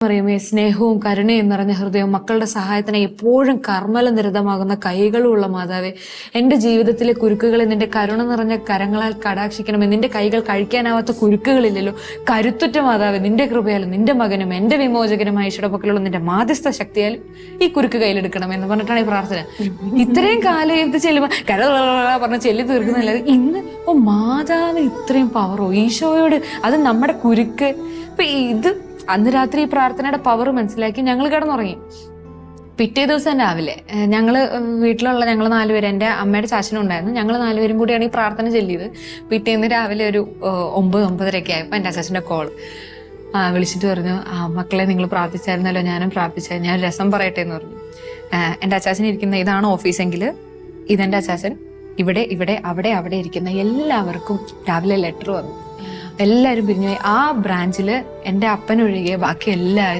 പറയുമേ സ്നേഹവും കരുണയും നിറഞ്ഞ ഹൃദയവും മക്കളുടെ സഹായത്തിന് എപ്പോഴും കർമ്മല നിരതമാകുന്ന കൈകളുമുള്ള മാതാവേ എന്റെ ജീവിതത്തിലെ കുരുക്കുകളെ നിന്റെ കരുണ നിറഞ്ഞ കരങ്ങളാൽ കടാക്ഷിക്കണമേ. നിന്റെ കൈകൾ കഴിക്കാനാവാത്ത കുരുക്കുകളില്ലല്ലോ. കരുത്തുറ്റ മാതാവേ നിന്റെ കൃപയാലും നിന്റെ മകനും എന്റെ വിമോചകനുമായ ഇഷ്ടപക്കലുള്ള നിന്റെ മാധ്യസ്ഥ ശക്തിയാലും ഈ കുരുക്ക് കയ്യിലെടുക്കണം എന്ന് പറഞ്ഞിട്ടാണ് ഈ പ്രാർത്ഥന. ഇത്രയും കാലം എന്ത് ചെല്ലുമ്പോ കര പറഞ്ഞ ചെല്ലി തീർക്കുന്നില്ല ഇന്ന് ഓ മാതാവ് ഇത്രയും പവറോ ഈശോയോട് അത് നമ്മുടെ കുരുക്ക്. ഇപ്പൊ ഇത് അന്ന് രാത്രി ഈ പ്രാർത്ഥനയുടെ പവർ മനസ്സിലാക്കി ഞങ്ങൾ കിടന്നുറങ്ങി. പിറ്റേ ദിവസം രാവിലെ ഞങ്ങൾ വീട്ടിലുള്ള ഞങ്ങൾ നാലുപേര് എന്റെ അമ്മയുടെ ചാച്ചനും ഉണ്ടായിരുന്നു ഞങ്ങൾ നാലുപേരും കൂടിയാണ് ഈ പ്രാർത്ഥന ചൊല്ലിയത്. പിറ്റേന്ന് രാവിലെ ഒരു ഒമ്പത് ഒമ്പതരയൊക്കെ ആയപ്പോൾ എന്റെ അച്ചാച്ചന്റെ കോൾ ആ വിളിച്ചിട്ട് പറഞ്ഞു ആ മക്കളെ നിങ്ങൾ പ്രാർത്ഥിച്ചായിരുന്നല്ലോ ഞാനും പ്രാർത്ഥിച്ചായിരുന്നു ഞാൻ രസം പറയട്ടെ എന്ന് പറഞ്ഞു. എന്റെ അച്ചാച്ചൻ ഇരിക്കുന്ന ഇതാണ് ഓഫീസെങ്കിൽ ഇതെന്റെ അച്ചാച്ചൻ ഇവിടെ ഇവിടെ അവിടെ അവിടെ ഇരിക്കുന്ന എല്ലാവർക്കും രാവിലെ ലെറ്റർ വന്നു. എല്ലാവരും പിരിഞ്ഞുപോയി ആ ബ്രാഞ്ചിൽ എന്റെ അപ്പനൊഴികെ ബാക്കി എല്ലാവരും